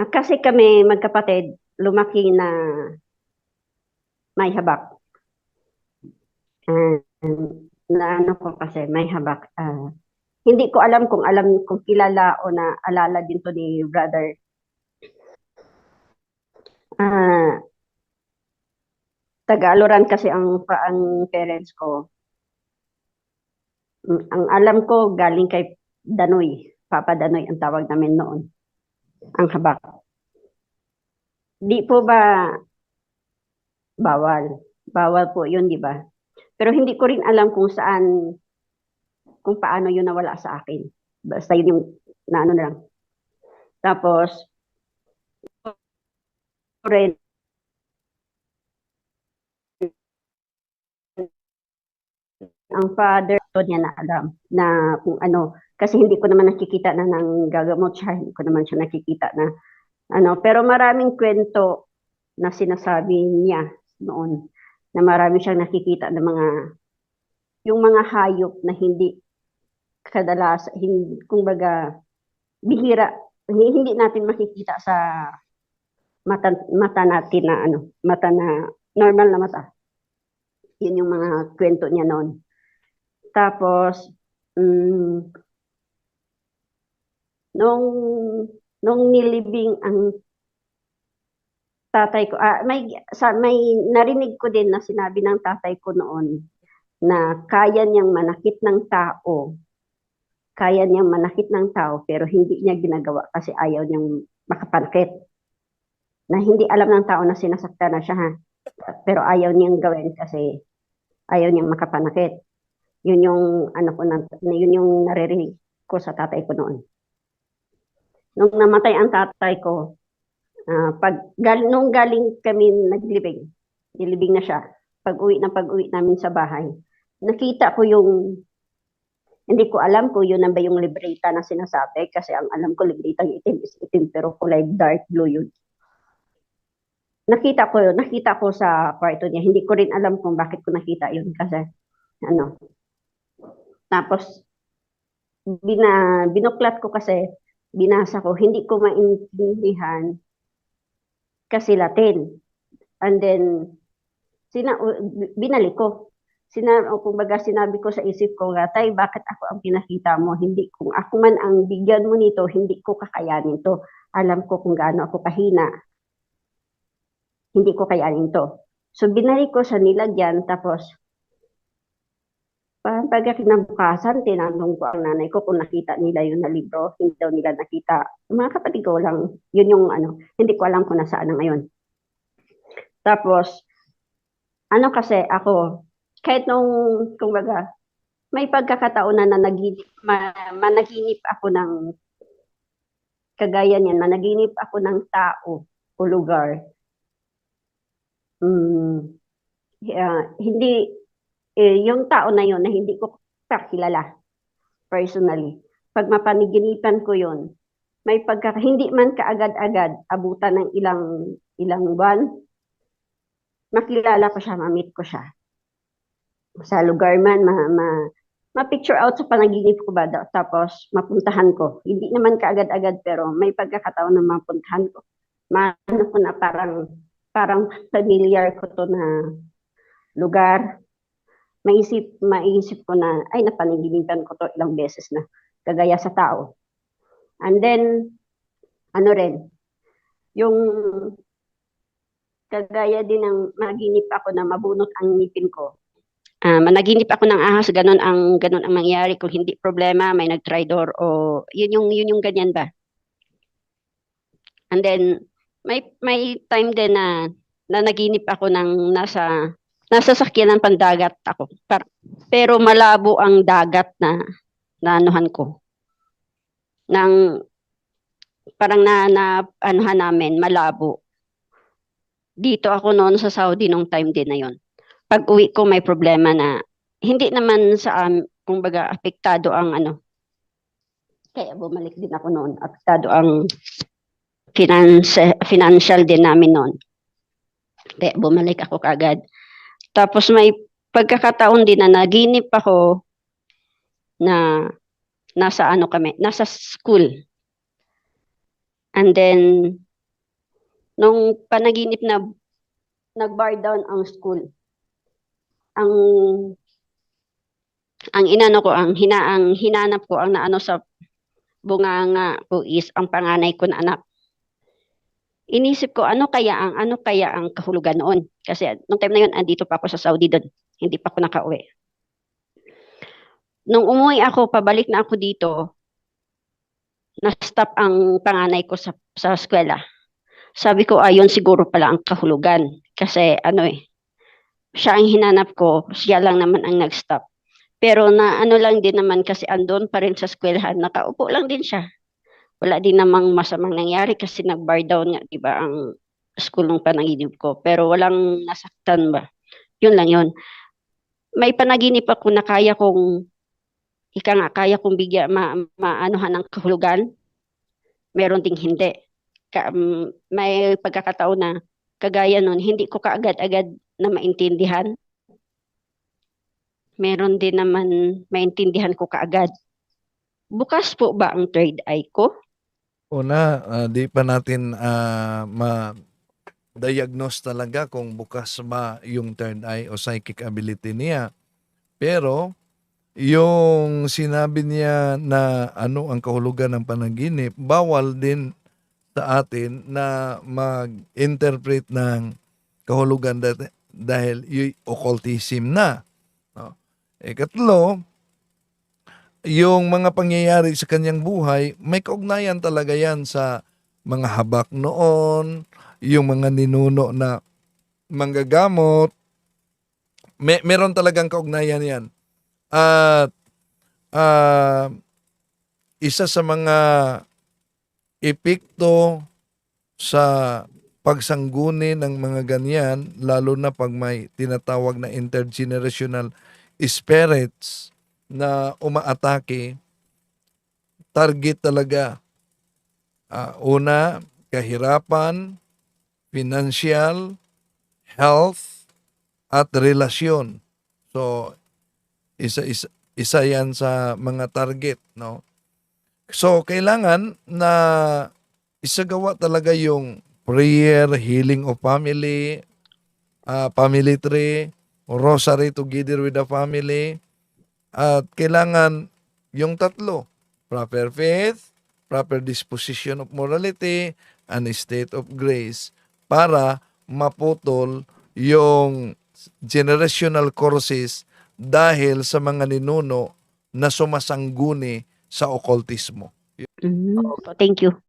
Ah, kasi kami magkapatid, lumaki na may habak. Ah, na ano ko kasi may habak. Ah, hindi ko alam kung alam kung kilala o na alala din to ni brother. Ah, Tagaloran kasi ang ang parents ko. Mm, Ang alam ko galing kay Danoy, Papa Danoy ang tawag namin noon. Ang habak. Di po ba bawal? Bawal po 'yun, di ba? Pero hindi ko rin alam kung saan kung paano 'yun nawala sa akin. Basta 'yun yung na ano na lang. Tapos rin ang father ko niya na alam na kung ano kasi hindi ko naman nakikita na nang gagamot siya, hindi ko naman siya nakikita na ano, pero maraming kwento na sinasabi niya noon na marami siyang nakikita ng mga yung mga hayop na hindi kadalas hindi kumbaga bihira hindi, natin makikita sa mata mata natin na ano mata na normal na mata. Yun yung mga kwento niya noon. Tapos mm, nung nung nilibing ang tatay ko, ah, may, sa, may narinig ko din na sinabi ng tatay ko noon na kaya niyang manakit ng tao, kaya niyang manakit ng tao pero hindi niya ginagawa kasi ayaw niyang makapanakit. Na hindi alam ng tao na sinasaktan na siya ha. Pero ayaw niyang gawin kasi ayaw niyang makapanakit. Yun yung ano ko na, yun yung naririnig ko sa tatay ko noon. Nung namatay ang tatay ko, ah, pag gal, nung galing kami naglibing, nilibing na siya. Pag uwi na pag uwi namin sa bahay, nakita ko yung hindi ko alam kung yun ba yung libreta na sinasabi kasi ang alam ko libreta itim is itim pero kulay dark blue yun. Nakita ko yun, nakita ko sa kwarto niya. Hindi ko rin alam kung bakit ko nakita yun kasi ano. Tapos bina, binuklat ko kasi binasa ko, hindi ko maintindihan kasi Latin. And then, sina, binalik ko. Sina, o kumbaga sinabi ko sa isip ko, Gatay, bakit ako ang pinakita mo? Hindi, kung ako man ang bigyan mo nito, hindi ko kakayanin to. Alam ko kung gaano ako kahina. Hindi ko kayanin to. So, binalik ko sa nilagyan, tapos, parang pagka kinabukasan, tinanong ko ang nanay ko kung nakita nila yun na libro, hindi daw nila nakita. Mga kapatid ko lang, yun yung ano, hindi ko alam kung nasaan na ngayon. Tapos, ano kasi ako, kahit nung, kumbaga, may pagkakataon na nanaginip, ma, managinip ako ng, kagaya niyan, managinip ako ng tao o lugar. Mm, yeah, hindi, eh, yung tao na yun na hindi ko kakilala personally. Pag mapaniginipan ko yun, may pagka, hindi man kaagad-agad, abutan ng ilang, ilang buwan, makilala ko siya, ma-meet ko siya. Sa lugar man, ma, ma, ma-picture out sa panaginip ko ba tapos mapuntahan ko. Hindi naman kaagad-agad, pero may pagkakataon na mapuntahan ko. Maano ko na parang, parang familiar ko to na lugar, maisip, maisip ko na, ay, napanaginipan ko to ilang beses na, kagaya sa tao. And then, ano rin, yung kagaya din ng maginip ako na mabunot ang ngipin ko. Ah, managinip ako ng ahas, ganun ang ganun ang mangyayari kung hindi problema, may nag-tridor o yun yung yun yung ganyan ba. And then may may time din na na naginip ako ng nasa nasa sakyanan pandagat ako. Pero malabo ang dagat na naanuhan ko. Nang parang na, na anuhan namin, malabo. Dito ako noon sa Saudi nung time din na yon. Pag uwi ko may problema na hindi naman sa um, kumbaga apektado ang ano. Kaya bumalik din ako noon. Apektado ang finance, financial din namin noon. Kaya bumalik ako kagad. Tapos may pagkakataon din na naginip ako na nasa ano kami, nasa school. And then nung panaginip na nag-bar down ang school. Ang ang inano ko, ang hina ang hinanap ko, ang naano sa bunganga ko is ang panganay ko na anak. Inisip ko, ano kaya ang ano kaya ang kahulugan noon? Kasi nung time na yun, andito pa ako sa Saudi doon. Hindi pa ako nakauwi. Nung umuwi ako, pabalik na ako dito, na-stop ang panganay ko sa, sa eskwela. Sabi ko, ayun siguro pala ang kahulugan. Kasi ano eh, siya ang hinanap ko, siya lang naman ang nag-stop. Pero na ano lang din naman kasi andon pa rin sa eskwelahan, nakaupo lang din siya. Wala din namang masamang nangyari kasi nag-bar down nga, di ba, ang school nung panaginip ko. Pero walang nasaktan ba. Yun lang yun. May panaginip ako na kaya kong, ika nga, kaya kong bigyan, ma, maanuhan ng kahulugan. Meron ding hindi. Ka, mm, may pagkakataon na kagaya nun, hindi ko kaagad-agad na maintindihan. Meron din naman maintindihan ko kaagad. Bukas po ba ang third eye ko? Una, ah, di pa natin ah, ma-diagnose talaga kung bukas ba yung third eye o psychic ability niya. Pero, yung sinabi niya na ano ang kahulugan ng panaginip, bawal din sa atin na mag-interpret ng kahulugan dahil yung occultism na. No? Ikatlo, yung mga pangyayari sa kanyang buhay, may kaugnayan talaga yan sa mga habak noon, yung mga ninuno na manggagamot, may, meron talagang kaugnayan yan. At ah, isa sa mga epekto sa pagsangguni ng mga ganyan, lalo na pag may tinatawag na intergenerational spirits na umaatake, target talaga. Ah, una, kahirapan, financial, health, at relasyon. So, isa, isa, isa yan sa mga target, no? So, kailangan na isagawa talaga yung prayer, healing of family, ah, family tree, rosary together with the family, at kailangan yung tatlo, proper faith, proper disposition of morality, and state of grace para maputol yung generational curses dahil sa mga ninuno na sumasangguni sa occultismo. Mm, Thank you.